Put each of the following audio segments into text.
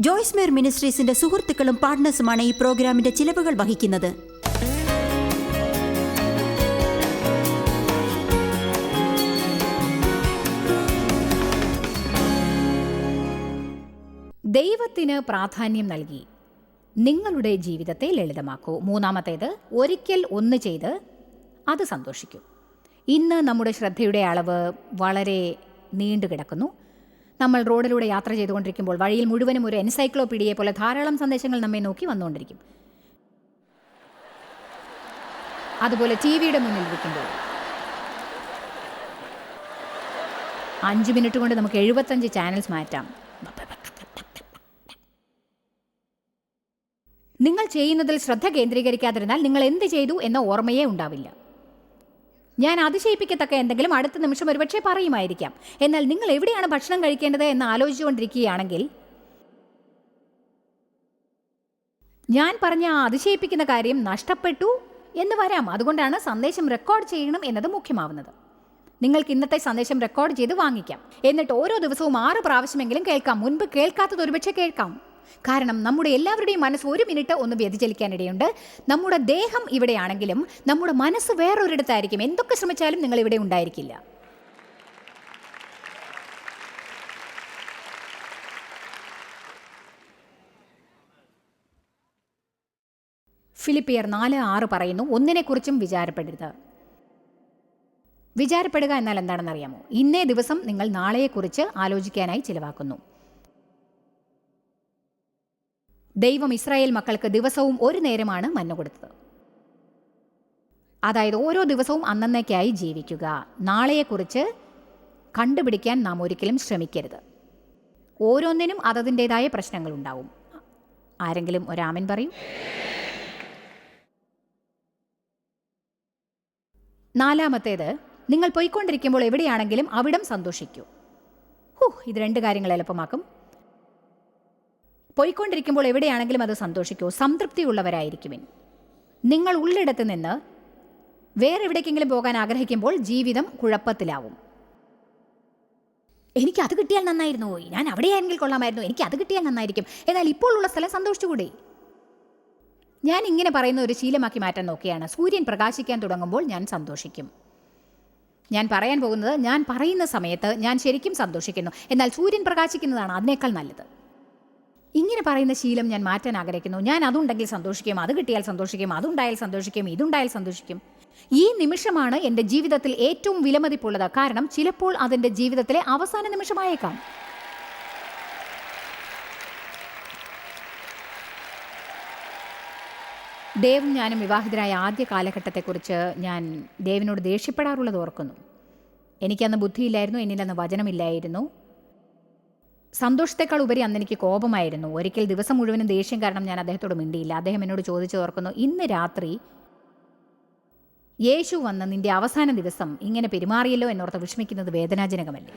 Joyce Meyer മിനിസ്ട്രീസിന്റെ സുഹൃത്തുക്കളും പാർട്ട്നേഴ്സുമാണ് ഈ പ്രോഗ്രാമിന്റെ ചിലവുകൾ വഹിക്കുന്നത്. ദൈവത്തിന് പ്രാധാന്യം നൽകി. നിങ്ങളുടെ ജീവിതത്തെ ലളിതമാക്കൂ. മൂന്നാമത്തേത് ഒരിക്കൽ ഒന്ന് ചെയ്ത് അത് സന്തോഷിക്കൂ. ഇന്ന് നമ്മുടെ ശ്രദ്ധയുടെ അളവ് വളരെ നീണ്ടു കിടക്കുന്നു നമ്മൾ റോഡിലൂടെ യാത്ര ചെയ്തുകൊണ്ടിരിക്കുമ്പോൾ വഴിയിൽ മുഴുവനും ഒരു എൻസൈക്ലോപീഡിയയെ പോലെ ധാരാളം സന്ദേശങ്ങൾ നമ്മെ നോക്കി വന്നുകൊണ്ടിരിക്കും. അതുപോലെ ടി വിയുടെ മുന്നിൽ ഇരിക്കുമ്പോൾ അഞ്ച് മിനിറ്റ് കൊണ്ട് നമുക്ക് എഴുപത്തഞ്ച് ചാനൽസ് മാറ്റാം. നിങ്ങൾ ചെയ്യുന്നതിൽ ശ്രദ്ധ കേന്ദ്രീകരിക്കാതിരുന്നാൽ നിങ്ങൾ എന്ത് ചെയ്തു എന്ന ഓർമ്മയേ ഉണ്ടാവില്ല. ഞാൻ അതിശയിപ്പിക്കത്തക്ക എന്തെങ്കിലും അടുത്ത നിമിഷം ഒരുപക്ഷെ പറയുമായിരിക്കാം. എന്നാൽ നിങ്ങൾ എവിടെയാണ് ഭക്ഷണം കഴിക്കേണ്ടത് എന്ന് ആലോചിച്ചുകൊണ്ടിരിക്കുകയാണെങ്കിൽ? ഞാൻ പറഞ്ഞ ആ അതിശയിപ്പിക്കുന്ന കാര്യം നഷ്ടപ്പെട്ടു എന്ന് വരാം. അതുകൊണ്ടാണ് സന്ദേശം റെക്കോർഡ് ചെയ്യണം എന്നത് മുഖ്യമാവുന്നത്. നിങ്ങൾക്ക് ഇന്നത്തെ സന്ദേശം റെക്കോർഡ് ചെയ്ത് വാങ്ങിക്കാം. എന്നിട്ട് ഓരോ ദിവസവും ആറ് പ്രാവശ്യമെങ്കിലും കേൾക്കാം. മുൻപ് കേൾക്കാത്തത് ഒരുപക്ഷെ കേൾക്കാം. കാരണം നമ്മുടെ എല്ലാവരുടെയും മനസ്സ് ഒരു മിനിറ്റ് ഒന്ന് വ്യതിചലിക്കാനിടയുണ്ട്. നമ്മുടെ ദേഹം ഇവിടെയാണെങ്കിലും നമ്മുടെ മനസ്സ് വേറൊരിടത്തായിരിക്കും. എന്തൊക്കെ ശ്രമിച്ചാലും നിങ്ങൾ ഇവിടെ ഉണ്ടായിരിക്കില്ല. ഫിലിപ്പിയർ നാല് ആറ് പറയുന്നു ഒന്നിനെക്കുറിച്ചും വിചാരപ്പെടരുത്. വിചാരപ്പെടുക എന്നാൽ എന്താണെന്ന് അറിയാമോ ഇന്നേ ദിവസം നിങ്ങൾ നാളെയെക്കുറിച്ച് ആലോചിക്കാനായി ചിലവാക്കുന്നു. ദൈവം ഇസ്രായേൽ മക്കൾക്ക് ദിവസവും ഒരു നേരമാണ് മഞ്ഞ കൊടുത്തത്. അതായത് ഓരോ ദിവസവും അന്നന്നേക്കായി ജീവിക്കുക. നാളെയെക്കുറിച്ച് കണ്ടുപിടിക്കാൻ നാം ഒരിക്കലും ശ്രമിക്കരുത്. ഓരോന്നിനും അതതിന്റെതായ പ്രശ്നങ്ങളുണ്ടാവും. ആരെങ്കിലും ഒരാമൻ പറയും? നാലാമത്തേത് നിങ്ങൾ പോയിക്കൊണ്ടിരിക്കുമ്പോൾ എവിടെയാണെങ്കിലും അവിടം സന്തോഷിക്കൂ. ഹൂ ഇത് രണ്ട് കാര്യങ്ങൾ എളുപ്പമാക്കും. പോയിക്കൊണ്ടിരിക്കുമ്പോൾ എവിടെയാണെങ്കിലും അത് സന്തോഷിക്കൂ. സംതൃപ്തിയുള്ളവരായിരിക്കുവിൻ നിങ്ങൾ ഉള്ളിടത്ത് നിന്ന് വേറെ എവിടേക്കെങ്കിലും പോകാൻ ആഗ്രഹിക്കുമ്പോൾ ജീവിതം കുഴപ്പത്തിലാവും. എനിക്ക് അത് കിട്ടിയാൽ നന്നായിരുന്നു. ഞാൻ അവിടെയാണെങ്കിൽ കൊള്ളാമായിരുന്നു. എനിക്ക് അത് കിട്ടിയാൽ നന്നായിരിക്കും. എന്നാൽ ഇപ്പോൾ ഉള്ള സ്ഥലം സന്തോഷിച്ചുകൂടെ? ഞാൻ ഇങ്ങനെ പറയുന്ന ഒരു ശീലമാക്കി മാറ്റാൻ നോക്കിയാണ്. സൂര്യൻ പ്രകാശിക്കാൻ തുടങ്ങുമ്പോൾ ഞാൻ സന്തോഷിക്കും. ഞാൻ പറയാൻ പോകുന്നത് ഞാൻ പറയുന്ന സമയത്ത് ഞാൻ ശരിക്കും സന്തോഷിക്കുന്നു. എന്നാൽ സൂര്യൻ പ്രകാശിക്കുന്നതാണ് അതിനേക്കാൾ നല്ലത്. ഇങ്ങനെ പറയുന്ന ശീലം ഞാൻ മാറ്റാൻ ആഗ്രഹിക്കുന്നു. ഞാൻ അതുണ്ടെങ്കിൽ സന്തോഷിക്കും അത് കിട്ടിയാൽ സന്തോഷിക്കും അതുണ്ടായാൽ സന്തോഷിക്കും ഇതുണ്ടായാൽ സന്തോഷിക്കും. ഈ നിമിഷമാണ് എന്റെ ജീവിതത്തിൽ ഏറ്റവും വിലമതിപ്പുള്ളത്. കാരണം ചിലപ്പോൾ അതെന്റെ ജീവിതത്തിലെ അവസാന നിമിഷമായേക്കാം. ദേവും ഞാനും വിവാഹിതരായ ആദ്യ കാലഘട്ടത്തെക്കുറിച്ച് ഞാൻ ദേവിനോട് ദേഷ്യപ്പെടാറുള്ളത് ഓർക്കുന്നു. എനിക്കന്ന് ബുദ്ധിയില്ലായിരുന്നു എന്നിലന്ന് വചനമില്ലായിരുന്നു. സന്തോഷത്തെക്കാൾ ഉപരി അന്ന് എനിക്ക് കോപമായിരുന്നു. ഒരിക്കൽ ദിവസം മുഴുവനും ദേഷ്യം കാരണം ഞാൻ അദ്ദേഹത്തോട് മിണ്ടിയില്ല. അദ്ദേഹം എന്നോട് ചോദിച്ചു ഓർക്കുന്നു ഇന്ന് രാത്രി യേശു വന്ന് നിന്റെ അവസാന ദിവസം ഇങ്ങനെ പെരുമാറിയല്ലോ എന്നോർത്ത് വിഷമിക്കുന്നത് വേദനാജനകമല്ലേ?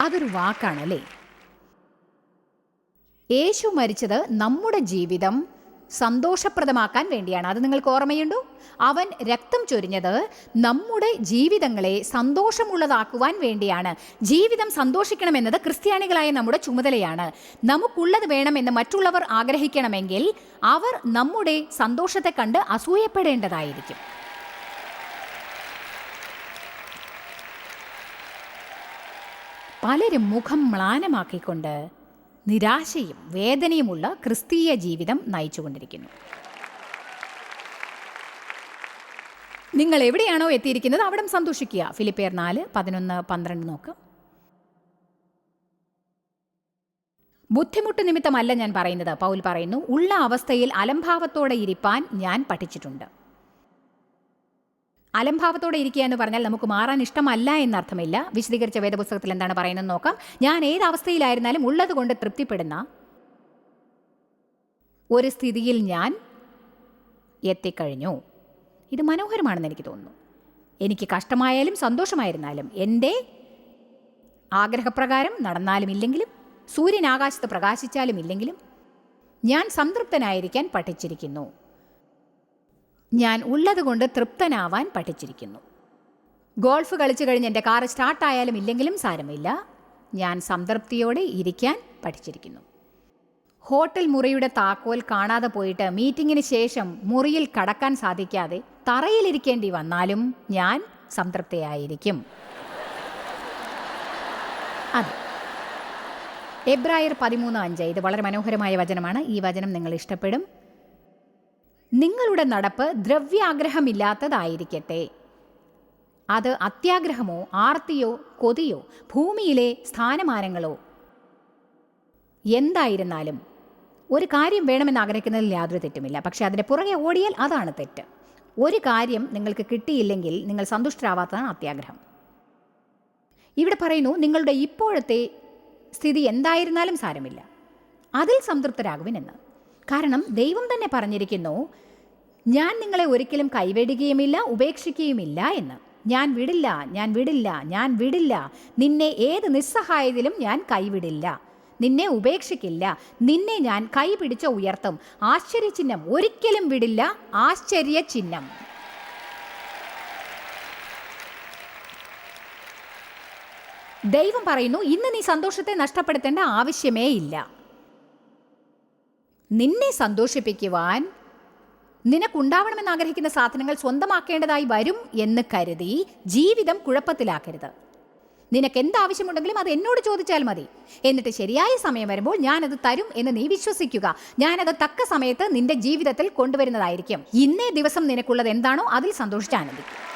അതൊരു വാക്കാണല്ലേ? യേശു മരിച്ചത് നമ്മുടെ ജീവിതം സന്തോഷപ്രദമാക്കാൻ വേണ്ടിയാണ്. അത് നിങ്ങൾക്ക് ഓർമ്മയുണ്ടോ? അവൻ രക്തം ചൊരിഞ്ഞത് നമ്മുടെ ജീവിതങ്ങളെ സന്തോഷമുള്ളതാക്കുവാൻ വേണ്ടിയാണ്. ജീവിതം സന്തോഷിക്കണമെന്നത് ക്രിസ്ത്യാനികളായ നമ്മുടെ ചുമതലയാണ്. നമുക്കുള്ളത് വേണമെന്ന് മറ്റുള്ളവർ ആഗ്രഹിക്കണമെങ്കിൽ അവർ നമ്മുടെ സന്തോഷത്തെ കണ്ട് അസൂയപ്പെടേണ്ടതായിരിക്കും. പലരും മുഖം മ്ലാനമാക്കിക്കൊണ്ട് നിരാശയും വേദനയുമുള്ള ക്രിസ്തീയ ജീവിതം നയിച്ചുകൊണ്ടിരിക്കുന്നു. നിങ്ങൾ എവിടെയാണോ എത്തിയിരിക്കുന്നത് അവിടം സന്തോഷിക്കുക. ഫിലിപ്പിയർ നാല് പതിനൊന്ന് പന്ത്രണ്ട് നോക്കാം. ബുദ്ധിമുട്ട് നിമിത്തമല്ല ഞാൻ പറയുന്നത്. പൗൽ പറയുന്നു ഉള്ള അവസ്ഥയിൽ അലംഭാവത്തോടെ ഇരിപ്പാൻ ഞാൻ പഠിച്ചിട്ടുണ്ട്. അലംഭാവത്തോടെ ഇരിക്കുക എന്ന് പറഞ്ഞാൽ നമുക്ക് മാറാൻ ഇഷ്ടമല്ല എന്നർത്ഥമില്ല. വിശദീകരിച്ച വേദപുസ്തകത്തിൽ എന്താണ് പറയുന്നത് നോക്കാം. ഞാൻ ഏത് അവസ്ഥയിലായിരുന്നാലും ഉള്ളത് കൊണ്ട് തൃപ്തിപ്പെടുന്ന ഒരു സ്ഥിതിയിൽ ഞാൻ എത്തിക്കഴിഞ്ഞു. ഇത് മനോഹരമാണെന്ന് എനിക്ക് തോന്നുന്നു. എനിക്ക് കഷ്ടമായാലും സന്തോഷമായിരുന്നാലും എന്റെ ആഗ്രഹപ്രകാരം നടന്നാലും ഇല്ലെങ്കിലും സൂര്യൻ ആകാശത്ത് പ്രകാശിച്ചാലും ഇല്ലെങ്കിലും ഞാൻ സംതൃപ്തനായിരിക്കാൻ പഠിച്ചിരിക്കുന്നു. ഞാൻ ഉള്ളതുകൊണ്ട് തൃപ്തനാവാൻ പഠിച്ചിരിക്കുന്നു. ഗോൾഫ് കളിച്ചു കഴിഞ്ഞ് എന്റെ കാറ് സ്റ്റാർട്ടായാലും ഇല്ലെങ്കിലും സാരമില്ല. ഞാൻ സംതൃപ്തിയോടെ ഇരിക്കാൻ പഠിച്ചിരിക്കുന്നു. ഹോട്ടൽ മുറിയുടെ താക്കോൽ കാണാതെ പോയിട്ട് മീറ്റിങ്ങിന് ശേഷം മുറിയിൽ കടക്കാൻ സാധിക്കാതെ തറയിലിരിക്കേണ്ടി വന്നാലും ഞാൻ സംതൃപ്തയായിരിക്കും. അതെ. എബ്രായർ പതിമൂന്ന് അഞ്ച്. ഇത് വളരെ മനോഹരമായ വചനമാണ്. ഈ വചനം നിങ്ങൾ ഇഷ്ടപ്പെടും. നിങ്ങളുടെ നടപ്പ് ദ്രവ്യാഗ്രഹമില്ലാത്തതായിരിക്കട്ടെ. അത് അത്യാഗ്രഹമോ ആർത്തിയോ കൊതിയോ ഭൂമിയിലെ സ്ഥാനമാനങ്ങളോ? എന്തായിരുന്നാലും ഒരു കാര്യം വേണമെന്ന് ആഗ്രഹിക്കുന്നതിൽ യാതൊരു തെറ്റുമില്ല. പക്ഷെ അതിന്റെ പുറകെ ഓടിയാൽ അതാണ് തെറ്റ്. ഒരു കാര്യം നിങ്ങൾക്ക് കിട്ടിയില്ലെങ്കിൽ നിങ്ങൾ സന്തുഷ്ടരാവാത്തതാണ് അത്യാഗ്രഹം. ഇവിടെ പറയുന്നു നിങ്ങളുടെ ഇപ്പോഴത്തെ സ്ഥിതി എന്തായിരുന്നാലും സാരമില്ല. അതിൽ സംതൃപ്തരാകുവിനെന്ന് കാരണം ദൈവം തന്നെ പറഞ്ഞിരിക്കുന്നു ഞാൻ നിങ്ങളെ ഒരിക്കലും കൈവെടുകയുമില്ല ഉപേക്ഷിക്കുകയുമില്ല എന്ന്. ഞാൻ വിടില്ല ഞാൻ വിടില്ല ഞാൻ വിടില്ല. നിന്നെ ഏത് നിസ്സഹായത്തിലും ഞാൻ കൈവിടില്ല. നിന്നെ ഉപേക്ഷിക്കില്ല. നിന്നെ ഞാൻ കൈ പിടിച്ച ഉയർത്തും. ആശ്ചര്യചിഹ്നം ഒരിക്കലും വിടില്ല ആശ്ചര്യ ചിഹ്നം ദൈവം പറയുന്നു ഇന്ന് നീ സന്തോഷത്തെ നഷ്ടപ്പെടുത്തേണ്ട ആവശ്യമേ ഇല്ല. നിന്നെ സന്തോഷിപ്പിക്കുവാൻ നിനക്കുണ്ടാവണമെന്ന് ആഗ്രഹിക്കുന്ന സാധനങ്ങൾ സ്വന്തമാക്കേണ്ടതായി വരും എന്ന് കരുതി ജീവിതം കുഴപ്പത്തിലാക്കരുത്. നിനക്ക് എന്താവശ്യമുണ്ടെങ്കിലും അത് എന്നോട് ചോദിച്ചാൽ മതി. എന്നിട്ട് ശരിയായ സമയം വരുമ്പോൾ ഞാനത് തരും എന്ന് നീ വിശ്വസിക്കുക. ഞാനത് തക്ക സമയത്ത് നിന്റെ ജീവിതത്തിൽ കൊണ്ടുവരുന്നതായിരിക്കും. ഇന്നേ ദിവസം നിനക്കുള്ളത് എന്താണോ അതിൽ സന്തോഷിച്ച് ആനന്ദിക്കും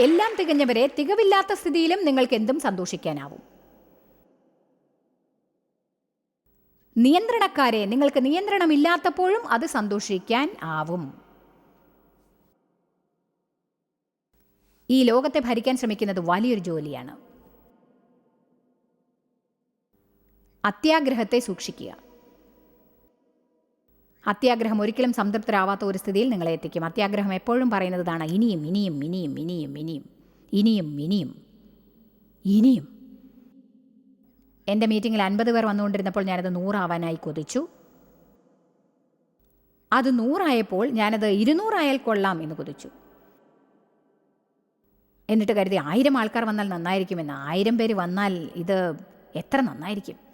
എല്ലാം തികഞ്ഞവരെ തികവില്ലാത്ത സ്ഥിതിയിലും നിങ്ങൾക്ക് എന്തും സന്തോഷിക്കാനാവും. നിയന്ത്രണക്കാരെ നിങ്ങൾക്ക് നിയന്ത്രണമില്ലാത്തപ്പോഴും അത് സന്തോഷിക്കാൻ ആവും. ഈ ലോകത്തെ ഭരിക്കാൻ ശ്രമിക്കുന്നത് വലിയൊരു ജോലിയാണ്. അത്യാഗ്രഹത്തെ സൂക്ഷിക്കുക. അത്യാഗ്രഹം ഒരിക്കലും സംതൃപ്തരാവാത്ത ഒരു സ്ഥിതിയിൽ നിങ്ങളെ എത്തിക്കും. അത്യാഗ്രഹം എപ്പോഴും പറയുന്നതാണ് ഇനിയും ഇനിയും ഇനിയും ഇനിയും ഇനിയും ഇനിയും ഇനിയും ഇനിയും. എന്റെ മീറ്റിങ്ങിൽ അൻപത് പേർ വന്നുകൊണ്ടിരുന്നപ്പോൾ ഞാനത് നൂറാവാനായി കൊതിച്ചു. അത് നൂറായപ്പോൾ ഞാനത് ഇരുന്നൂറായാൽ കൊള്ളാം എന്ന് കൊതിച്ചു. എന്നിട്ട് കരുതി ആയിരം ആൾക്കാർ വന്നാൽ നന്നായിരിക്കുമെന്ന് ആയിരം പേര് വന്നാൽ ഇത് എത്ര നന്നായിരിക്കും?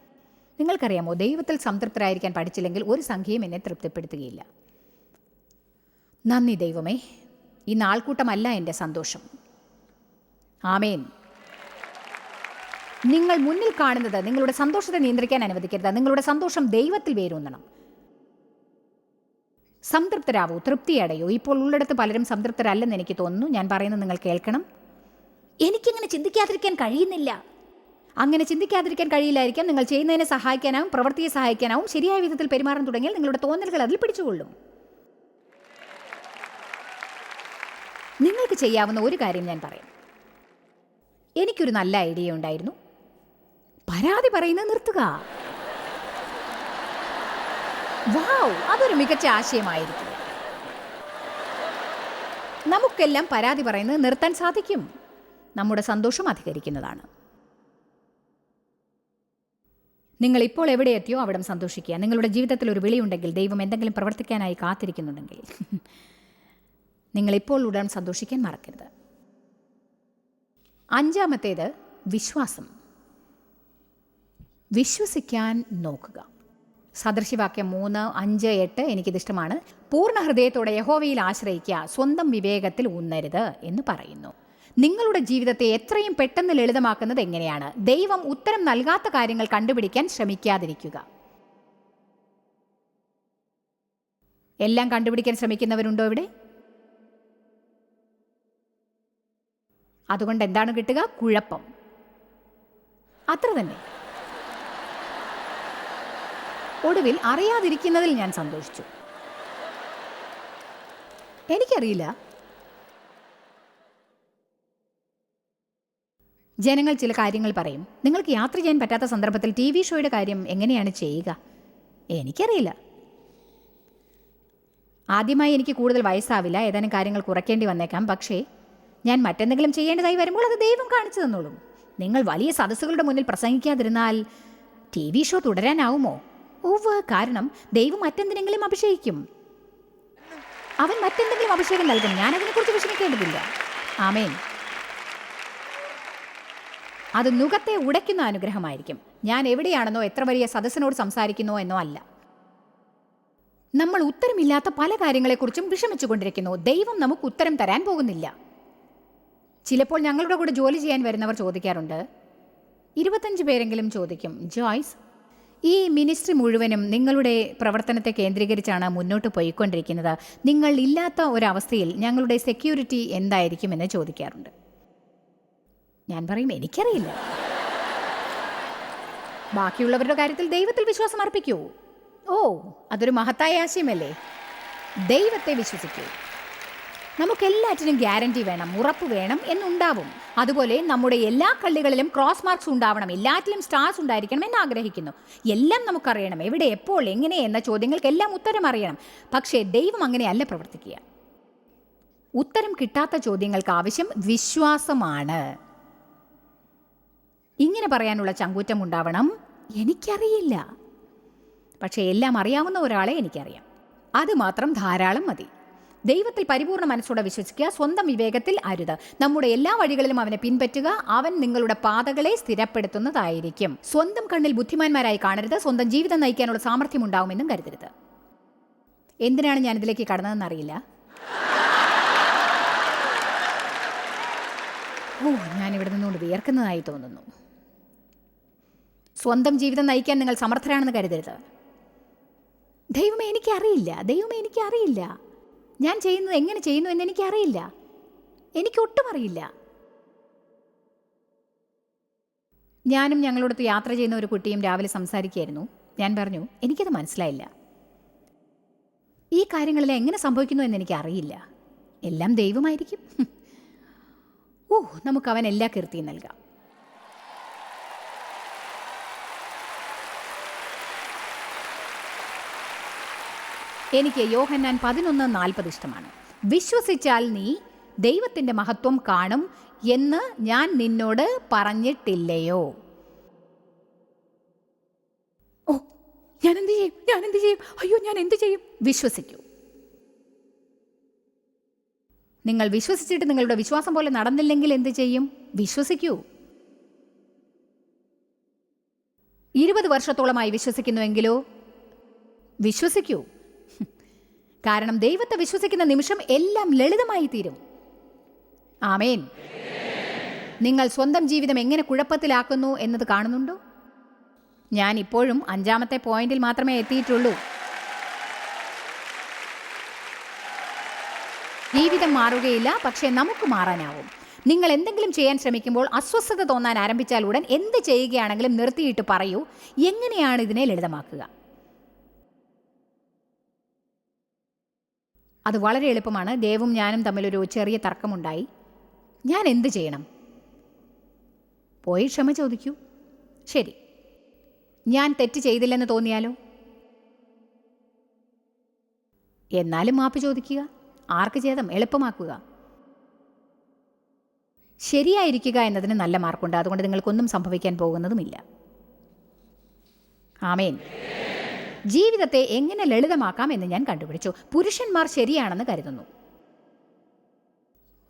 നിങ്ങൾക്കറിയാമോ ദൈവത്തിൽ സംതൃപ്തരായിരിക്കാൻ പഠിച്ചില്ലെങ്കിൽ ഒരു സംഖ്യയും എന്നെ തൃപ്തിപ്പെടുത്തുകയില്ല. നന്ദി ദൈവമേ. ഈ നാൾക്കൂട്ടമല്ല എന്റെ സന്തോഷം. ആമേൻ. നിങ്ങൾ മുന്നിൽ കാണുന്നത് നിങ്ങളുടെ സന്തോഷത്തെ നിയന്ത്രിക്കാൻ അനുവദിക്കരുത്. നിങ്ങളുടെ സന്തോഷം ദൈവത്തിൽ വേരൂന്നണം. സംതൃപ്തരാവൂ തൃപ്തിയടയോ. ഇപ്പോൾ ഉള്ളിടത്ത് പലരും സംതൃപ്തരല്ലെന്ന് എനിക്ക് തോന്നുന്നു. ഞാൻ പറയുന്നത് നിങ്ങൾ കേൾക്കണം. എനിക്കിങ്ങനെ ചിന്തിക്കാതിരിക്കാൻ കഴിയുന്നില്ല. അങ്ങനെ ചിന്തിക്കാതിരിക്കാൻ കഴിയില്ലായിരിക്കാം. നിങ്ങൾ ചെയ്യുന്നതിനെ സഹായിക്കാനാവും പ്രവൃത്തിയെ സഹായിക്കാനാവും. ശരിയായ വിധത്തിൽ പെരുമാറാൻ തുടങ്ങിയാൽ നിങ്ങളുടെ തോന്നലുകൾ അതിൽ പിടിച്ചുകൊള്ളും. നിങ്ങൾക്ക് ചെയ്യാവുന്ന ഒരു കാര്യം ഞാൻ പറയാം. എനിക്കൊരു നല്ല ഐഡിയ ഉണ്ടായിരുന്നു. പരാതി പറയുന്നത് നിർത്തുക. വാവ് അതൊരു മികച്ച ആശയമായിരിക്കും. നമുക്കെല്ലാം പരാതി പറയുന്നത് നിർത്താൻ സാധിക്കും. നമ്മുടെ സന്തോഷം അധികരിക്കുന്നതാണ്. നിങ്ങൾ ഇപ്പോൾ എവിടെ എത്തിയോ അവിടെ സന്തോഷിക്കുക. നിങ്ങളുടെ ജീവിതത്തിൽ ഒരു വിളിയുണ്ടെങ്കിൽ ദൈവം എന്തെങ്കിലും പ്രവർത്തിക്കാനായി കാത്തിരിക്കുന്നുണ്ടെങ്കിൽ നിങ്ങൾ ഇപ്പോൾ ഉടൻ സന്തോഷിക്കാൻ മറക്കരുത്. അഞ്ചാമത്തേത് വിശ്വാസം. വിശ്വസിക്കാൻ നോക്കുക. സദൃശിവാക്യം മൂന്ന് അഞ്ച് എട്ട് എനിക്കിതിഷ്ടമാണ്. പൂർണ ഹൃദയത്തോടെ യഹോവയിൽ ആശ്രയിക്കുക. സ്വന്തം വിവേകത്തിൽ ഊന്നരുത് എന്ന് പറയുന്നു. നിങ്ങളുടെ ജീവിതത്തെ എത്രയും പെട്ടെന്ന് ലളിതമാക്കുന്നത് എങ്ങനെയാണ്? ദൈവം ഉത്തരം നൽകാത്ത കാര്യങ്ങൾ കണ്ടുപിടിക്കാൻ ശ്രമിക്കാതിരിക്കുക. എല്ലാം കണ്ടുപിടിക്കാൻ ശ്രമിക്കുന്നവരുണ്ടോ ഇവിടെ? അതുകൊണ്ട് എന്താണ് കിട്ടുക? കുഴപ്പം. അത്ര തന്നെ. ഒടുവിൽ അറിയാതിരിക്കുന്നതിൽ ഞാൻ സന്തോഷിച്ചു. എനിക്കറിയില്ല. ജനങ്ങൾ ചില കാര്യങ്ങൾ പറയും. നിങ്ങൾക്ക് യാത്ര ചെയ്യാൻ പറ്റാത്ത സന്ദർഭത്തിൽ ടി വി ഷോയുടെ കാര്യം എങ്ങനെയാണ് ചെയ്യുക? എനിക്കറിയില്ല. ആദ്യമായി എനിക്ക് കൂടുതൽ വയസ്സാവില്ല. ഏതാനും കാര്യങ്ങൾ കുറയ്ക്കേണ്ടി വന്നേക്കാം. പക്ഷേ ഞാൻ മറ്റെന്തെങ്കിലും ചെയ്യേണ്ടതായി വരുമ്പോൾ അത് ദൈവം കാണിച്ചു തന്നോളും. നിങ്ങൾ വലിയ സദസ്സുകളുടെ മുന്നിൽ പ്രസംഗിക്കാതിരുന്നാൽ ടി വി ഷോ തുടരാനാവുമോ? ഓവ് കാരണം ദൈവം മറ്റെന്തിനെങ്കിലും അഭിഷേകിക്കും. അവൻ മറ്റെന്തെങ്കിലും അഭിഷേകം നൽകും. ഞാൻ അതിനെക്കുറിച്ച് വിഷമിക്കേണ്ടതില്ല. ആമേൻ. അത് നുഖത്തെ ഉടയ്ക്കുന്ന അനുഗ്രഹമായിരിക്കും. ഞാൻ എവിടെയാണെന്നോ എത്ര വലിയ സദസ്സിനോട് സംസാരിക്കുന്നോ എന്നോ അല്ല. നമ്മൾ ഉത്തരമില്ലാത്ത പല കാര്യങ്ങളെക്കുറിച്ചും വിഷമിച്ചു കൊണ്ടിരിക്കുന്നു ദൈവം നമുക്ക് ഉത്തരം തരാൻ പോകുന്നില്ല. ചിലപ്പോൾ ഞങ്ങളുടെ കൂടെ ജോലി ചെയ്യാൻ വരുന്നവർ ചോദിക്കാറുണ്ട്. ഇരുപത്തഞ്ച് പേരെങ്കിലും ചോദിക്കും ജോയ്സ് ഈ മിനിസ്ട്രി മുഴുവനും നിങ്ങളുടെ പ്രവർത്തനത്തെ കേന്ദ്രീകരിച്ചാണ് മുന്നോട്ട് പോയിക്കൊണ്ടിരിക്കുന്നത്. നിങ്ങൾ ഇല്ലാത്ത ഒരവസ്ഥയിൽ ഞങ്ങളുടെ സെക്യൂരിറ്റി എന്തായിരിക്കുമെന്ന് ചോദിക്കാറുണ്ട്. ഞാൻ പറയും എനിക്കറിയില്ല. ബാക്കിയുള്ളവരുടെ കാര്യത്തിൽ ദൈവത്തിൽ വിശ്വാസം അർപ്പിക്കൂ. ഓ അതൊരു മഹത്തായ ആശയമല്ലേ? ദൈവത്തെ വിശ്വസിക്കൂ. നമുക്കെല്ലാറ്റിനും ഗ്യാരണ്ടി വേണം ഉറപ്പ് വേണം എന്നുണ്ടാവും. അതുപോലെ നമ്മുടെ എല്ലാ കള്ളികളിലും ക്രോസ് മാർക്സ് ഉണ്ടാവണം എല്ലാറ്റിലും സ്റ്റാർസ് ഉണ്ടായിരിക്കണം എന്ന് ആഗ്രഹിക്കുന്നു എല്ലാം നമുക്കറിയണം എവിടെ എപ്പോൾ എങ്ങനെ എന്ന ചോദ്യങ്ങൾക്ക് എല്ലാം ഉത്തരം അറിയണം. പക്ഷേ ദൈവം അങ്ങനെയല്ല പ്രവർത്തിക്കുക. ഉത്തരം കിട്ടാത്ത ചോദ്യങ്ങൾക്ക് ആവശ്യം വിശ്വാസമാണ്. ഇങ്ങനെ പറയാനുള്ള ചങ്കൂറ്റം ഉണ്ടാവണം എനിക്കറിയില്ല. പക്ഷേ എല്ലാം അറിയാവുന്ന ഒരാളെ എനിക്കറിയാം. അത് മാത്രം ധാരാളം മതി. ദൈവത്തിൽ പരിപൂർണ മനസ്സോടെ വിശ്വസിക്കുക സ്വന്തം വിവേകത്തിൽ അരുത്. നമ്മുടെ എല്ലാ വഴികളിലും അവനെ പിൻപറ്റുക അവൻ നിങ്ങളുടെ പാതകളെ സ്ഥിരപ്പെടുത്തുന്നതായിരിക്കും. സ്വന്തം കണ്ണിൽ ബുദ്ധിമാന്മാരായി കാണരുത് സ്വന്തം ജീവിതം നയിക്കാനുള്ള സാമർഥ്യം ഉണ്ടാവുമെന്നും കരുതരുത്. എന്തിനാണ് ഞാൻ ഇതിലേക്ക് കടന്നതെന്ന് അറിയില്ല ഓ ഞാൻ ഇവിടെ നിന്നുകൊണ്ട് വിയർക്കുന്നതായി തോന്നുന്നു. സ്വന്തം ജീവിതം നയിക്കാൻ നിങ്ങൾ സമർത്ഥരാണെന്ന് കരുതരുത്. ദൈവമേ എനിക്കറിയില്ല. ദൈവമേ എനിക്കറിയില്ല. ഞാൻ ചെയ്യുന്നത് എങ്ങനെ ചെയ്യുന്നു എന്ന് എനിക്കറിയില്ല. എനിക്കൊട്ടും അറിയില്ല. ഞാനും ഞങ്ങളോടൊത്ത് യാത്ര ചെയ്യുന്ന ഒരു കുട്ടിയും രാവിലെ സംസാരിക്കുകയായിരുന്നു. ഞാൻ പറഞ്ഞു എനിക്കത് മനസ്സിലായില്ല. ഈ കാര്യങ്ങളെല്ലാം എങ്ങനെ സംഭവിക്കുന്നു എന്ന് എനിക്കറിയില്ല. എല്ലാം ദൈവമായിരിക്കും. ഓ നമുക്ക് അവൻ എല്ലാ കീർത്തിയും നൽകാം. എനിക്ക് യോഹന്നാൻ പതിനൊന്ന് നാൽപ്പത് ഇഷ്ടമാണ്. വിശ്വസിച്ചാൽ നീ ദൈവത്തിന്റെ മഹത്വം കാണും എന്ന് ഞാൻ നിന്നോട് പറഞ്ഞിട്ടില്ലയോ? ഓ ഞാൻ എന്ത് ചെയ്യും? ഞാൻ എന്ത് ചെയ്യും? അയ്യോ ഞാൻ എന്ത് ചെയ്യും? വിശ്വസിക്കൂ. നിങ്ങൾ വിശ്വസിച്ചിട്ട് നിങ്ങളുടെ വിശ്വാസം പോലെ നടന്നില്ലെങ്കിൽ എന്ത് ചെയ്യും? വിശ്വസിക്കൂ. ഇരുപത് വർഷത്തോളമായി വിശ്വസിക്കുന്നുവെങ്കിലോ? വിശ്വസിക്കൂ. കാരണം ദൈവത്തെ വിശ്വസിക്കുന്ന നിമിഷം എല്ലാം ലളിതമായി തീരും. ആമേൻ. നിങ്ങൾ സ്വന്തം ജീവിതം എങ്ങനെ കുഴപ്പത്തിലാക്കുന്നു എന്നത് കാണുന്നുണ്ടോ? ഞാൻ ഇപ്പോഴും അഞ്ചാമത്തെ പോയിന്റിൽ മാത്രമേ എത്തിയിട്ടുള്ളൂ. ജീവിതം മാറുകയില്ല പക്ഷേ നമുക്ക് മാറാനാവും. നിങ്ങൾ എന്തെങ്കിലും ചെയ്യാൻ ശ്രമിക്കുമ്പോൾ അസ്വസ്ഥത തോന്നാൻ ആരംഭിച്ചാൽ ഉടൻ എന്ത് ചെയ്യുകയാണെങ്കിലും നിർത്തിയിട്ട് പറയൂ. എങ്ങനെയാണ് ഇതിനെ ലളിതമാക്കുക? അത് വളരെ എളുപ്പമാണ്. ദേവും ഞാനും തമ്മിലൊരു ചെറിയ തർക്കമുണ്ടായി. ഞാൻ എന്ത് ചെയ്യണം? പോയി ക്ഷമ ചോദിക്കൂ. ശരി. ഞാൻ തെറ്റ് ചെയ്തില്ലെന്ന് തോന്നിയാലോ? എന്നാലും മാപ്പ് ചോദിക്കുക. ആർക്ക് ചേതം എളുപ്പമാക്കുക. ശരിയായിരിക്കുക എന്നതിന് നല്ല മാർക്കുണ്ട്. അതുകൊണ്ട് നിങ്ങൾക്കൊന്നും സംഭവിക്കാൻ പോകുന്നതുമില്ല. ആമേൻ. ജീവിതത്തെ എങ്ങനെ ലളിതമാക്കാം എന്ന് ഞാൻ കണ്ടുപിടിച്ചു. പുരുഷന്മാർ ശരിയാണെന്ന് കരുതുന്നു.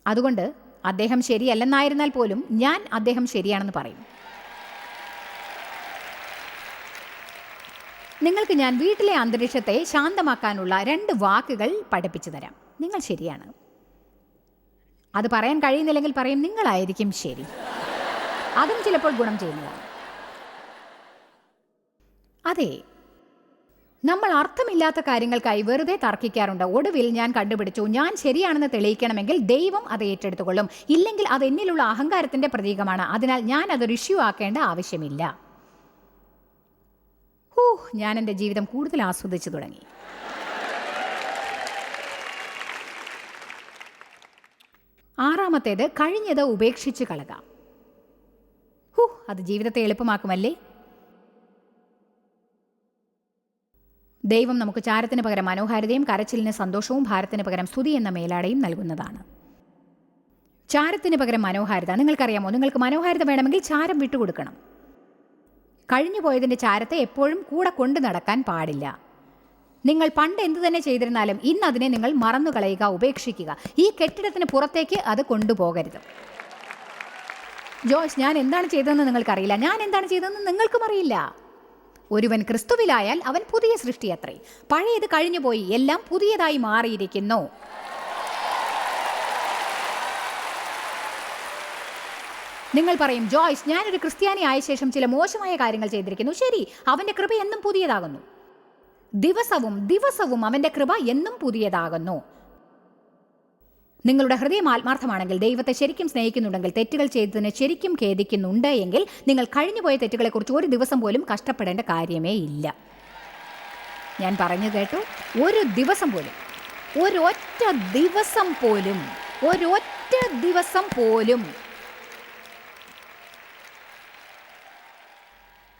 അതുകൊണ്ട് അദ്ദേഹം ശരിയല്ലെന്നായിരുന്നാൽ പോലും ഞാൻ അദ്ദേഹം ശരിയാണെന്ന് പറയും. നിങ്ങൾക്ക് ഞാൻ വീട്ടിലെ അന്തരീക്ഷത്തെ ശാന്തമാക്കാനുള്ള രണ്ട് വാക്കുകൾ പഠിപ്പിച്ചു തരാം. നിങ്ങൾ ശരിയാണ്. അത് പറയാൻ കഴിയുന്നില്ലെങ്കിൽ പറയും നിങ്ങളായിരിക്കും ശരി. അതും ചിലപ്പോൾ ഗുണം ചെയ്യുന്നതാണ്. അതെ നമ്മൾ അർത്ഥമില്ലാത്ത കാര്യങ്ങൾക്കായി വെറുതെ തർക്കിക്കാറുണ്ട്. ഒടുവിൽ ഞാൻ കണ്ടുപിടിച്ചു ഞാൻ ശരിയാണെന്ന് തെളിയിക്കണമെങ്കിൽ ദൈവം അത് ഏറ്റെടുത്തുകൊള്ളും. ഇല്ലെങ്കിൽ അത് എന്നിലുള്ള അഹങ്കാരത്തിന്റെ പ്രതീകമാണ്. അതിനാൽ ഞാൻ അതൊരു ഇഷ്യൂ ആക്കേണ്ട ആവശ്യമില്ല. ഹൂ ഞാൻ എന്റെ ജീവിതം കൂടുതൽ ആസ്വദിച്ചു തുടങ്ങി. ആറാമത്തേത് കഴിഞ്ഞത് ഉപേക്ഷിച്ച് കളക. ഹൂ അത് ജീവിതത്തെ എളുപ്പമാക്കുമല്ലേ? ദൈവം നമുക്ക് ചാരത്തിന് പകരം മനോഹാരിതയും കരച്ചിലിന് സന്തോഷവും ഭാരത്തിന് പകരം സ്തുതി എന്ന മേലാടയും നൽകുന്നതാണ്. ചാരത്തിന് പകരം മനോഹാരിത നിങ്ങൾക്കറിയാമോ? നിങ്ങൾക്ക് മനോഹാരിത വേണമെങ്കിൽ ചാരം വിട്ടുകൊടുക്കണം. കഴിഞ്ഞു പോയതിന്റെ ചാരത്തെ എപ്പോഴും കൂടെ കൊണ്ടു നടക്കാൻ പാടില്ല. നിങ്ങൾ പണ്ട് എന്ത് തന്നെ ചെയ്തിരുന്നാലും ഇന്ന് അതിനെ നിങ്ങൾ മറന്നു കളയുക ഉപേക്ഷിക്കുക. ഈ കെട്ടിടത്തിന് പുറത്തേക്ക് അത് കൊണ്ടുപോകരുത്. ജോയ്സ് ഞാൻ എന്താണ് ചെയ്തതെന്ന് നിങ്ങൾക്കറിയില്ല. ഞാൻ എന്താണ് ചെയ്തതെന്ന് നിങ്ങൾക്കും അറിയില്ല. ഒരുവൻ ക്രിസ്തുവിലായാൽ അവൻ പുതിയ സൃഷ്ടി അത്രേ. പഴയത് കഴിഞ്ഞുപോയി എല്ലാം പുതിയതായി മാറിയിരിക്കുന്നു. നിങ്ങൾ പറയും ജോയ്സ് ഞാനൊരു ക്രിസ്ത്യാനി ആയ ശേഷം ചില മോശമായ കാര്യങ്ങൾ ചെയ്തിരിക്കുന്നു. ശരി അവന്റെ കൃപ എന്നും പുതിയതാകുന്നു. ദിവസവും ദിവസവും അവന്റെ കൃപ എന്നും പുതിയതാകുന്നു. നിങ്ങളുടെ ഹൃദയം ആത്മാർത്ഥമാണെങ്കിൽ ദൈവത്തെ ശരിക്കും സ്നേഹിക്കുന്നുണ്ടെങ്കിൽ തെറ്റുകൾ ചെയ്തതിന് ശരിക്കും ഖേദിക്കുന്നുണ്ട് എങ്കിൽ നിങ്ങൾ കഴിഞ്ഞുപോയ തെറ്റുകളെക്കുറിച്ച് ഒരു ദിവസം പോലും കഷ്ടപ്പെടേണ്ട കാര്യമേ ഇല്ല. ഞാൻ പറഞ്ഞു കേട്ടു ഒരു ദിവസം പോലും ഒരൊറ്റ ദിവസം പോലും ഒരൊറ്റ ദിവസം പോലും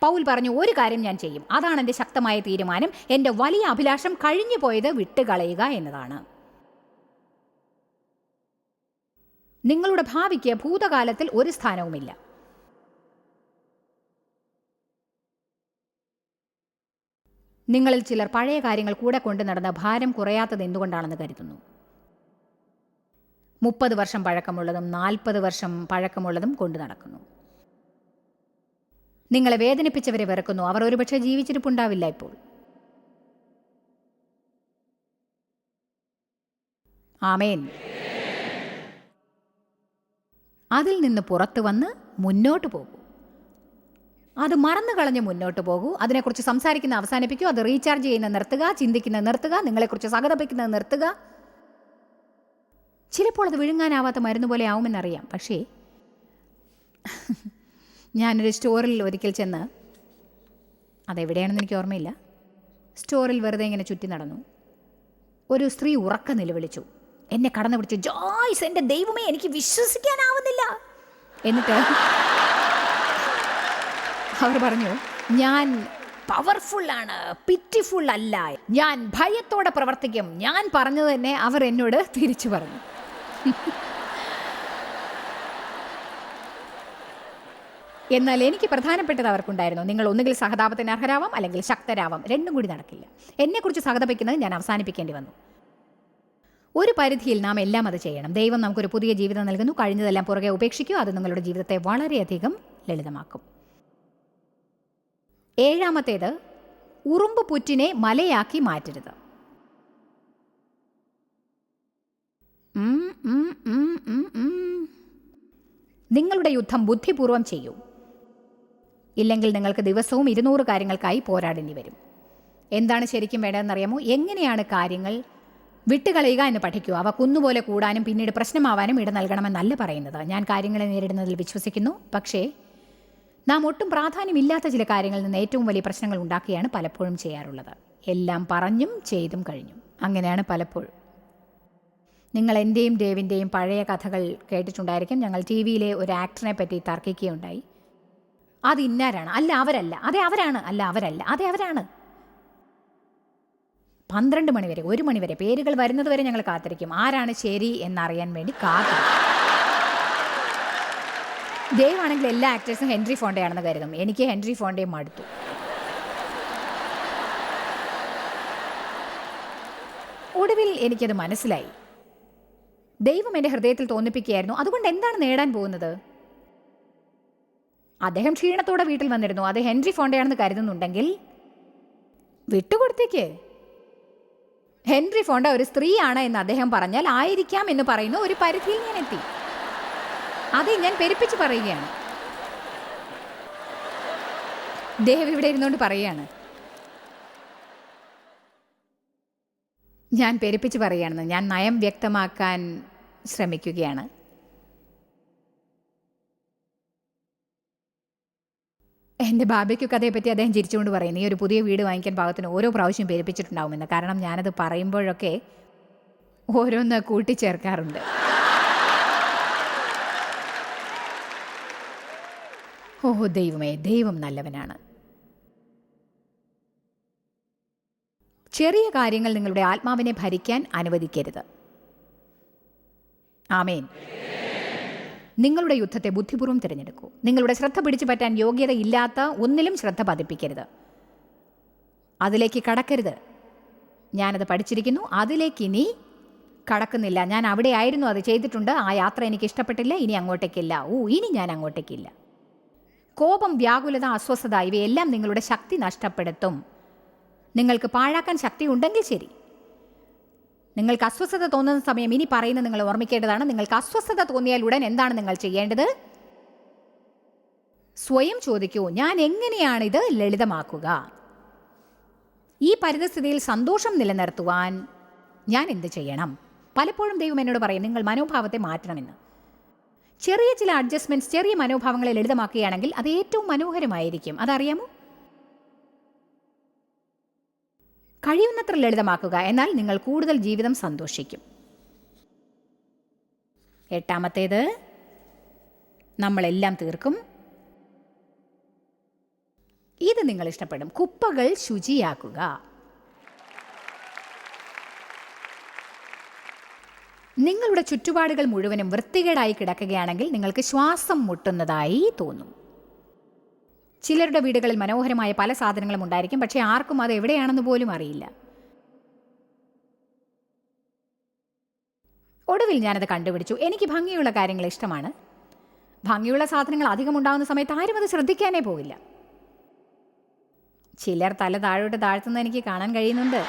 പൗൽ പറഞ്ഞു ഒരു കാര്യം ഞാൻ ചെയ്യും. അതാണ് എന്റെ ശക്തമായ തീരുമാനം. എന്റെ വലിയ അഭിലാഷം കഴിഞ്ഞു പോയത് വിട്ടുകളയുക എന്നതാണ്. നിങ്ങളുടെ ഭാവിക്ക് ഭൂതകാലത്തിൽ ഒരു സ്ഥാനവുമില്ല. നിങ്ങളിൽ ചിലർ പഴയ കാര്യങ്ങൾ കൂടെ കൊണ്ടു നടന്ന ഭാരം കുറയാത്തത് എന്തുകൊണ്ടാണെന്ന് കരുതുന്നു. മുപ്പത് വർഷം പഴക്കമുള്ളതും നാൽപ്പത് വർഷം പഴക്കമുള്ളതും കൊണ്ടു നടക്കുന്നു. നിങ്ങളെ വേദനിപ്പിച്ചവരെ വിറക്കുന്നു. അവർ ഒരുപക്ഷെ ജീവിച്ചിരിപ്പുണ്ടാവില്ല ഇപ്പോൾ. ആമേൻ. അതിൽ നിന്ന് പുറത്തു വന്ന് മുന്നോട്ട് പോകൂ. അത് മറന്നു കളഞ്ഞ് മുന്നോട്ട് പോകൂ. അതിനെക്കുറിച്ച് സംസാരിക്കുന്ന അവസാനിപ്പിക്കൂ. അത് റീചാർജ് ചെയ്യുന്ന നിർത്തുക ചിന്തിക്കുന്നത് നിർത്തുക നിങ്ങളെക്കുറിച്ച് സഹതപിക്കുന്നത് നിർത്തുക. ചിലപ്പോൾ അത് വിഴുങ്ങാനാവാത്ത മരുന്ന് പോലെ ആവുമെന്നറിയാം. പക്ഷേ ഞാനൊരു സ്റ്റോറിൽ ഒരിക്കൽ ചെന്ന് അതെവിടെയാണെന്ന് എനിക്ക് ഓർമ്മയില്ല. സ്റ്റോറിൽ വെറുതെ ഇങ്ങനെ ചുറ്റി നടന്നു. ഒരു സ്ത്രീ ഉറക്ക നിലവിളിച്ചു. എന്നെ കടന്നു പിടിച്ചു ജോയ്സ് എന്റെ ദൈവമേ എനിക്ക് വിശ്വസിക്കാനാവുന്നില്ല. എന്നിട്ട് അവർ പറഞ്ഞു ഞാൻ പവർഫുൾ ആണ് പിറ്റിഫുൾ അല്ല. ഞാൻ ഭയത്തോടെ പ്രവർത്തിക്കും. ഞാൻ പറഞ്ഞു തന്നെ അവർ എന്നോട് തിരിച്ചു പറഞ്ഞു. എന്നാൽ എനിക്ക് പ്രധാനപ്പെട്ടത് അവർക്കുണ്ടായിരുന്നു. നിങ്ങൾ ഒന്നുകിൽ സഹതാപത്തിന് അർഹരാവാം അല്ലെങ്കിൽ ശക്തരാവാം. രണ്ടും കൂടി നടക്കില്ല. എന്നെക്കുറിച്ച് സഹതപിക്കുന്നത് ഞാൻ അവസാനിപ്പിക്കേണ്ടി വന്നു. ഒരു പരിധിയിൽ നാം എല്ലാം അത് ചെയ്യണം. ദൈവം നമുക്കൊരു പുതിയ ജീവിതം നൽകുന്നു. കഴിഞ്ഞതെല്ലാം പുറകെ ഉപേക്ഷിക്കൂ അത് നിങ്ങളുടെ ജീവിതത്തെ വളരെയധികം ലളിതമാക്കും. ഏഴാമത്തേത് ഉറുമ്പ് പുറ്റിനെ മലയാക്കി മാറ്റരുത്. നിങ്ങളുടെ യുദ്ധം ബുദ്ധിപൂർവം ചെയ്യൂ. ഇല്ലെങ്കിൽ നിങ്ങൾക്ക് ദിവസവും ഇരുന്നൂറ് കാര്യങ്ങൾക്കായി പോരാടേണ്ടി വരും. എന്താണ് ശരിക്കും വേണ്ടതെന്നറിയാമോ? എങ്ങനെയാണ് കാര്യങ്ങൾ വിട്ടുകളയുക എന്ന് പഠിക്കുക? അവ കുന്നുപോലെ കൂടാനും പിന്നീട് പ്രശ്നമാവാനും ഇട നൽകണമെന്നല്ല പറയുന്നത്. ഞാൻ കാര്യങ്ങളെ നേരിടുന്നതിൽ വിശ്വസിക്കുന്നു. പക്ഷേ നാം ഒട്ടും പ്രാധാന്യമില്ലാത്ത ചില കാര്യങ്ങളിൽ നിന്ന് ഏറ്റവും വലിയ പ്രശ്നങ്ങൾ ഉണ്ടാക്കുകയാണ് പലപ്പോഴും ചെയ്യാറുള്ളത്. എല്ലാം പറഞ്ഞും ചെയ്തും കഴിഞ്ഞു. അങ്ങനെയാണ് പലപ്പോഴും. നിങ്ങൾ എന്റെയും ഡേവിന്റെയും പഴയ കഥകൾ കേട്ടിട്ടുണ്ടായിരിക്കും. ഞങ്ങൾ ടി വിയിലെ ഒരു ആക്ടറിനെ പറ്റി തർക്കിക്കുകയുണ്ടായി. അത് ഇന്നാരാണ്. അല്ല അവരല്ല. അതെ അവരാണ്. അല്ല അവരല്ല. അതെ അവരാണ്. പന്ത്രണ്ട് മണിവരെ ഒരു മണിവരെ പേരുകൾ വരുന്നത് വരെ ഞങ്ങൾ കാത്തിരിക്കും. ആരാണ് ശരി എന്നറിയാൻ വേണ്ടി കാത്തിരിക്കും ദയവാണെങ്കിൽ എല്ലാ ആക്ടേഴ്സും ഹെൻറി ഫോണ്ടയാണെന്ന് കരുതും. എനിക്ക് ഹെൻറി ഫോണ്ടയെ മടുത്തു. ഒടുവിൽ എനിക്കത് മനസ്സിലായി. ദൈവം എന്റെ ഹൃദയത്തിൽ തോന്നിപ്പിക്കുകയായിരുന്നു. അതുകൊണ്ട് എന്താണ് നേടാൻ പോകുന്നത്? അദ്ദേഹം ക്ഷീണത്തോടെ വീട്ടിൽ വന്നിരുന്നു. അത് ഹെൻറി ഫോണ്ടയാണെന്ന് കരുതുന്നുണ്ടെങ്കിൽ വിട്ടുകൊടുത്തേക്ക്. ഹെൻറി ഫോണ്ട ഒരു സ്ത്രീയാണ് എന്ന് അദ്ദേഹം പറഞ്ഞാൽ ആയിരിക്കാം എന്ന് പറയുന്ന ഒരു പരിധിയിൽ ഞാൻ എത്തി. അത് ഞാൻ പെരുപ്പിച്ച് പറയുകയാണ്. ദേവ് ഇവിടെ ഇരുന്നുകൊണ്ട് പറയുകയാണ്. ഞാൻ പെരുപ്പിച്ച് പറയുകയാണെന്ന്. ഞാൻ നയം വ്യക്തമാക്കാൻ ശ്രമിക്കുകയാണ്. എന്റെ ബാബയ്ക്കൊക്കെ അതേപ്പറ്റി അദ്ദേഹം ചിരിച്ചുകൊണ്ട് പറയും നീ ഒരു പുതിയ വീട് വാങ്ങിക്കാൻ പാകത്തിന് ഓരോ പ്രാവശ്യം പെരുപ്പിച്ചിട്ടുണ്ടാവുമെന്ന്. കാരണം ഞാനത് പറയുമ്പോഴൊക്കെ ഓരോന്ന് കൂട്ടിച്ചേർക്കാറുണ്ട്. ഓ ദൈവമേ ദൈവം നല്ലവനാണ്. ചെറിയ കാര്യങ്ങൾ നിങ്ങളുടെ ആത്മാവിനെ ഭരിക്കാൻ അനുവദിക്കരുത്. ആമേൻ. നിങ്ങളുടെ യുദ്ധത്തെ ബുദ്ധിപൂർവം തിരഞ്ഞെടുക്കൂ. നിങ്ങളുടെ ശ്രദ്ധ പിടിച്ചു പറ്റാൻ യോഗ്യതയില്ലാത്ത ഒന്നിലും ശ്രദ്ധ പതിപ്പിക്കരുത്. അതിലേക്ക് കടക്കരുത്. ഞാനത് പഠിച്ചിരിക്കുന്നു. അതിലേക്ക് ഇനി കടക്കുന്നില്ല. ഞാൻ അവിടെ ആയിരുന്നു അത് ചെയ്തിട്ടുണ്ട്. ആ യാത്ര എനിക്ക് ഇഷ്ടപ്പെട്ടില്ല. ഇനി അങ്ങോട്ടേക്കില്ല. ഓ ഇനി ഞാൻ അങ്ങോട്ടേക്കില്ല. കോപം വ്യാകുലത അസ്വസ്ഥത ഇവയെല്ലാം നിങ്ങളുടെ ശക്തി നഷ്ടപ്പെടുത്തും. നിങ്ങൾക്ക് പാഴാക്കാൻ ശക്തി ഉണ്ടെങ്കിൽ ശരി. നിങ്ങൾക്ക് അസ്വസ്ഥത തോന്നുന്ന സമയം ഇനി പറയുന്നത് നിങ്ങൾ ഓർമ്മിക്കേണ്ടതാണ്. നിങ്ങൾക്ക് അസ്വസ്ഥത തോന്നിയാൽ ഉടൻ എന്താണ് നിങ്ങൾ ചെയ്യേണ്ടത്? സ്വയം ചോദിക്കൂ ഞാൻ എങ്ങനെയാണിത് ലളിതമാക്കുക? ഈ പരിതസ്ഥിതിയിൽ സന്തോഷം നിലനിർത്തുവാൻ ഞാൻ എന്ത് ചെയ്യണം? പലപ്പോഴും ദൈവം എന്നോട് പറയും നിങ്ങൾ മനോഭാവത്തെ മാറ്റണമെന്ന്. ചെറിയ ചില അഡ്ജസ്റ്റ്മെന്റ്സ് ചെറിയ മനോഭാവങ്ങളെ ലളിതമാക്കുകയാണെങ്കിൽ അത് ഏറ്റവും മനോഹരമായിരിക്കും. അതറിയാമോ? കഴിയുന്നത്ര ലളിതമാക്കുക എന്നാൽ നിങ്ങൾ കൂടുതൽ ജീവിതം സന്തോഷിക്കും. എട്ടാമത്തേത് നമ്മളെല്ലാം തീർക്കും. ഇത് നിങ്ങൾ ഇഷ്ടപ്പെടും. കുപ്പകൾ ശുചിയാക്കുക. നിങ്ങളുടെ ചുറ്റുപാടുകൾ മുഴുവനും വൃത്തികേടായി കിടക്കുകയാണെങ്കിൽ നിങ്ങൾക്ക് ശ്വാസം മുട്ടുന്നതായി തോന്നും. ചിലരുടെ വീടുകളിൽ മനോഹരമായ പല സാധനങ്ങളും ഉണ്ടായിരിക്കും. പക്ഷേ ആർക്കും അത് എവിടെയാണെന്ന് പോലും അറിയില്ല. ഒടുവിൽ ഞാനത് കണ്ടുപിടിച്ചു. എനിക്ക് ഭംഗിയുള്ള കാര്യങ്ങൾ ഇഷ്ടമാണ്. ഭംഗിയുള്ള സാധനങ്ങൾ അധികം ഉണ്ടാകുന്ന സമയത്ത് ആരും അത് ശ്രദ്ധിക്കാനേ പോവില്ല. ചിലർ തല താഴോട്ട് താഴ്ത്തുന്നത് എനിക്ക് കാണാൻ കഴിയുന്നുണ്ട്.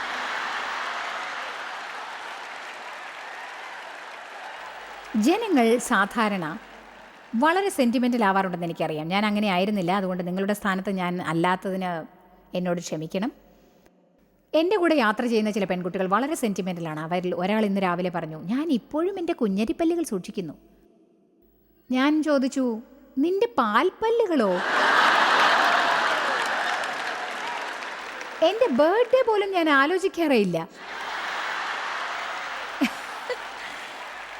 ജനങ്ങൾ സാധാരണ വളരെ സെന്റിമെന്റൽ ആവാറുണ്ടെന്ന് എനിക്കറിയാം. ഞാൻ അങ്ങനെ ആയിരുന്നില്ല. അതുകൊണ്ട് നിങ്ങളുടെ സ്ഥാനത്ത് ഞാൻ അല്ലാത്തതിന് എന്നോട് ക്ഷമിക്കണം. എന്റെ കൂടെ യാത്ര ചെയ്യുന്ന ചില പെൺകുട്ടികൾ വളരെ സെന്റിമെന്റലാണ് അവരിൽ ഒരാൾ ഇന്ന് രാവിലെ പറഞ്ഞു ഞാൻ ഇപ്പോഴും എന്റെ കുഞ്ഞരിപ്പല്ലുകൾ സൂക്ഷിക്കുന്നു. ഞാൻ ചോദിച്ചു നിന്റെ പാൽപ്പല്ലുകളോ? എന്റെ ബർത്ത്ഡേ പോലും ഞാൻ ആലോചിക്കാറേയില്ല.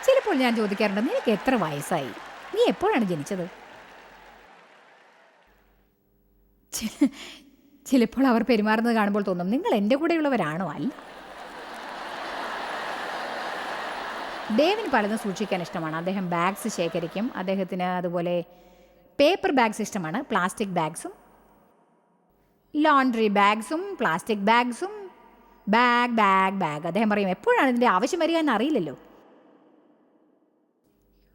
ചിലപ്പോൾ ഞാൻ ചോദിക്കാറുണ്ട് നിനക്ക് എത്ര വയസ്സായി? നീ എപ്പോഴാണ് ജനിച്ചത്? ചിലപ്പോൾ അവർ പെരുമാറുന്നത് കാണുമ്പോൾ തോന്നും നിങ്ങൾ എന്റെ കൂടെയുള്ളവരാണോ? അല്ല. ഡേവിന് പലതും സൂക്ഷിക്കാൻ ഇഷ്ടമാണ്. അദ്ദേഹം ബാഗ്സ് ശേഖരിക്കും. അദ്ദേഹത്തിന് അതുപോലെ പേപ്പർ ബാഗ്സ് ഇഷ്ടമാണ്. പ്ലാസ്റ്റിക് ബാഗ്സും ലോണ്ട്രി ബാഗ്സും പ്ലാസ്റ്റിക് ബാഗ്സും ബാഗ് ബാഗ് ബാഗ്. അദ്ദേഹം പറയും എപ്പോഴാണ് ഇതിന്റെ ആവശ്യം വരിക എന്ന് അറിയില്ലല്ലോ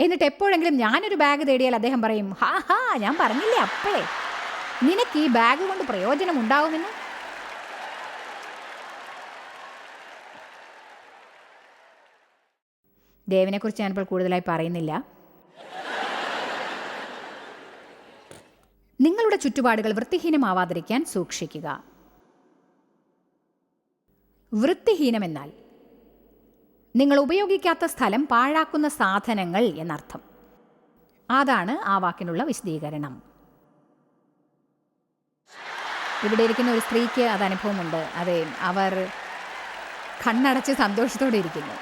എന്നിട്ട് എപ്പോഴെങ്കിലും ഞാനൊരു ബാഗ് തേടിയാൽ അദ്ദേഹം പറയും ഹാ ഹാ ഞാൻ പറഞ്ഞില്ലേ അപ്പേ നിനക്ക് ഈ ബാഗ് കൊണ്ട് പ്രയോജനം ഉണ്ടാവുമെന്ന്? ദേവിനെക്കുറിച്ച് ഞാനിപ്പോൾ കൂടുതലായി പറയുന്നില്ല. നിങ്ങളുടെ ചുറ്റുപാടുകൾ വൃത്തിഹീനമാവാതിരിക്കാൻ സൂക്ഷിക്കുക. വൃത്തിഹീനമെന്നാൽ നിങ്ങൾ ഉപയോഗിക്കാത്ത സ്ഥലം പാഴാക്കുന്ന സാധനങ്ങൾ എന്നർത്ഥം. അതാണ് ആ വാക്കിനുള്ള വിശദീകരണം. ഇവിടെ ഇരിക്കുന്ന ഒരു സ്ത്രീക്ക് അത് അനുഭവമുണ്ട്. അതെ അവർ കണ്ണടച്ച് സന്തോഷത്തോടെ ഇരിക്കുന്നു.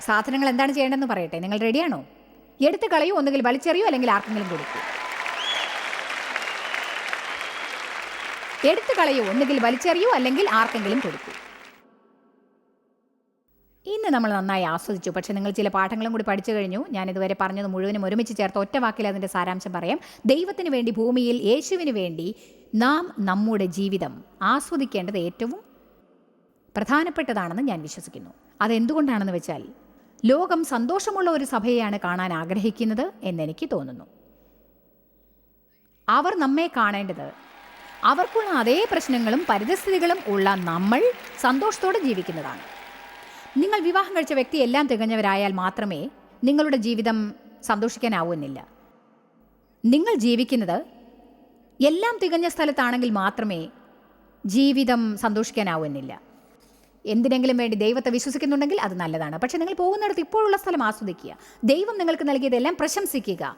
സാധനങ്ങൾ എന്താണ് ചെയ്യേണ്ടതെന്ന് പറയട്ടെ. നിങ്ങൾ റെഡിയാണോ? എടുത്ത് കളയൂ ഒന്നുകിൽ വലിച്ചെറിയോ അല്ലെങ്കിൽ ആർക്കെങ്കിലും കൊടുക്കൂ. എടുത്തു കളയൂ ഒന്നുകിൽ വലിച്ചെറിയോ അല്ലെങ്കിൽ ആർക്കെങ്കിലും കൊടുക്കൂ. ഇന്ന് നമ്മൾ നന്നായി ആസ്വദിച്ചു. പക്ഷേ നിങ്ങൾ ചില പാഠങ്ങളും കൂടി പഠിച്ചു കഴിഞ്ഞു. ഞാൻ ഇതുവരെ പറഞ്ഞത് മുഴുവനും ഒരുമിച്ച് ചേർത്ത് ഒറ്റ വാക്കിൽ അതിന്റെ സാരാംശം പറയാം. ദൈവത്തിന് വേണ്ടി ഭൂമിയിൽ യേശുവിന് വേണ്ടി നാം നമ്മുടെ ജീവിതം ആസ്വദിക്കേണ്ടത് ഏറ്റവും പ്രധാനപ്പെട്ടതാണെന്ന് ഞാൻ വിശ്വസിക്കുന്നു. അതെന്തുകൊണ്ടാണെന്ന് വെച്ചാൽ ലോകം സന്തോഷമുള്ള ഒരു സഭയെയാണ് കാണാൻ ആഗ്രഹിക്കുന്നത് എന്നെനിക്ക് തോന്നുന്നു. അവർ നമ്മെ കാണേണ്ടത് അവർക്കുള്ള അതേ പ്രശ്നങ്ങളും പരിതസ്ഥിതികളും ഉള്ള നമ്മൾ സന്തോഷത്തോടെ ജീവിക്കുന്നതാണ്. നിങ്ങൾ വിവാഹം കഴിച്ച വ്യക്തി എല്ലാം തികഞ്ഞവരായാൽ മാത്രമേ നിങ്ങളുടെ ജീവിതം സന്തോഷിക്കാനാവുന്നില്ല. നിങ്ങൾ ജീവിക്കുന്നത് എല്ലാം തികഞ്ഞ സ്ഥലത്താണെങ്കിൽ മാത്രമേ ജീവിതം സന്തോഷിക്കാനാവുന്നില്ല. എന്തിനെങ്കിലും വേണ്ടി ദൈവത്തെ വിശ്വസിക്കുന്നുണ്ടെങ്കിൽ അത് നല്ലതാണ്. പക്ഷെ നിങ്ങൾ പോകുന്നിടത്ത് ഇപ്പോഴുള്ള സ്ഥലം ആസ്വദിക്കുക. ദൈവം നിങ്ങൾക്ക് നൽകിയതെല്ലാം പ്രശംസിക്കുക.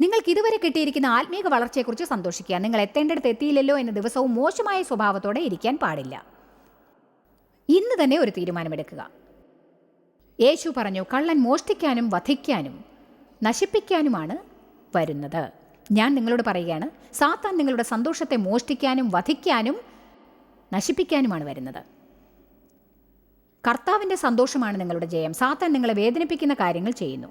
നിങ്ങൾക്ക് ഇതുവരെ കിട്ടിയിരിക്കുന്ന ആത്മീക വളർച്ചയെക്കുറിച്ച് സന്തോഷിക്കുക. നിങ്ങൾ എത്തേണ്ടടുത്ത് എത്തിയില്ലല്ലോ എന്ന ദിവസവും മോശമായ സ്വഭാവത്തോടെ ഇരിക്കാൻ പാടില്ല. ഇന്ന് തന്നെ ഒരു തീരുമാനമെടുക്കുക. യേശു പറഞ്ഞു കള്ളൻ മോഷ്ടിക്കാനും വധിക്കാനും നശിപ്പിക്കാനുമാണ് വരുന്നത്. ഞാൻ നിങ്ങളോട് പറയുകയാണ് സാത്താൻ നിങ്ങളുടെ സന്തോഷത്തെ മോഷ്ടിക്കാനും വധിക്കാനും നശിപ്പിക്കാനുമാണ് വരുന്നത്. കർത്താവിന്റെ സന്തോഷമാണ് നിങ്ങളുടെ ജയം. സാത്താൻ നിങ്ങളെ വേദനിപ്പിക്കുന്ന കാര്യങ്ങൾ ചെയ്യുന്നു.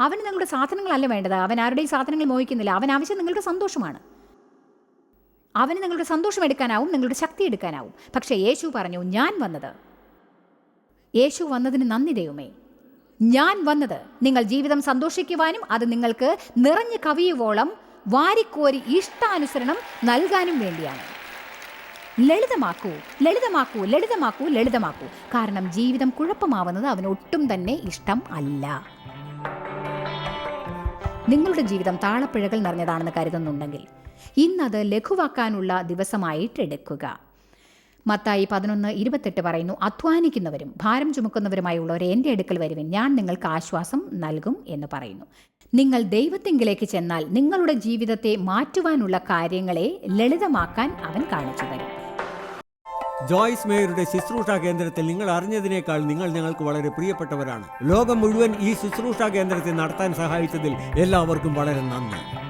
അവന് നിങ്ങളുടെ സാധനങ്ങളല്ല വേണ്ടത്. അവൻ ആരുടെയും സാധനങ്ങൾ മോഹിക്കുന്നില്ല. അവൻ ആവശ്യം നിങ്ങളുടെ സന്തോഷമാണ്. അവന് നിങ്ങളുടെ സന്തോഷം എടുക്കാനാവും നിങ്ങളുടെ ശക്തി എടുക്കാനാവും. പക്ഷേ യേശു പറഞ്ഞു ഞാൻ വന്നത്. യേശു വന്നതിന് നന്ദി ദൈവമേ. ഞാൻ വന്നത് നിങ്ങൾ ജീവിതം സന്തോഷിക്കുവാനും അത് നിങ്ങൾക്ക് നിറഞ്ഞു കവിയുവോളം വാരിക്കോരി ഇഷ്ടാനുസരണം നൽകാനും വേണ്ടിയാണ്. ലളിതമാക്കൂ ലളിതമാക്കൂ ലളിതമാക്കൂ ലളിതമാക്കൂ. കാരണം ജീവിതം കുഴപ്പമാവുന്നത് അവന് ഒട്ടും തന്നെ ഇഷ്ടം അല്ല. നിങ്ങളുടെ ജീവിതം താളപ്പിഴകൾ നിറഞ്ഞതാണെന്ന് കരുതുന്നുണ്ടെങ്കിൽ ഇന്നത് ലഘുവാക്കാനുള്ള ദിവസമായിട്ട് എടുക്കുക മത്തായി പതിനൊന്ന് ഇരുപത്തെട്ട് പറയുന്നു അധ്വാനിക്കുന്നവരും ഭാരം ചുമക്കുന്നവരുമായുള്ളവരെ എന്റെ അടുക്കൽ വരുവിൻ. ഞാൻ നിങ്ങൾക്ക് ആശ്വാസം നൽകും എന്ന് പറയുന്നു. നിങ്ങൾ ദൈവത്തെങ്കിലേക്ക് ചെന്നാൽ നിങ്ങളുടെ ജീവിതത്തെ മാറ്റുവാനുള്ള കാര്യങ്ങളെ ലളിതമാക്കാൻ അവൻ കാണിച്ചു തരും. ജോയ്സ് മേയറുടെ ശുശ്രൂഷ കേന്ദ്രത്തിൽ നിങ്ങൾ അറിഞ്ഞതിനേക്കാൾ നിങ്ങൾ ഞങ്ങൾക്ക് വളരെ പ്രിയപ്പെട്ടവരാണ്. ലോകം മുഴുവൻ ഈ ശുശ്രൂഷ കേന്ദ്രത്തെ നടത്താൻ സഹായിച്ചതിൽ എല്ലാവർക്കും വളരെ നന്ദി.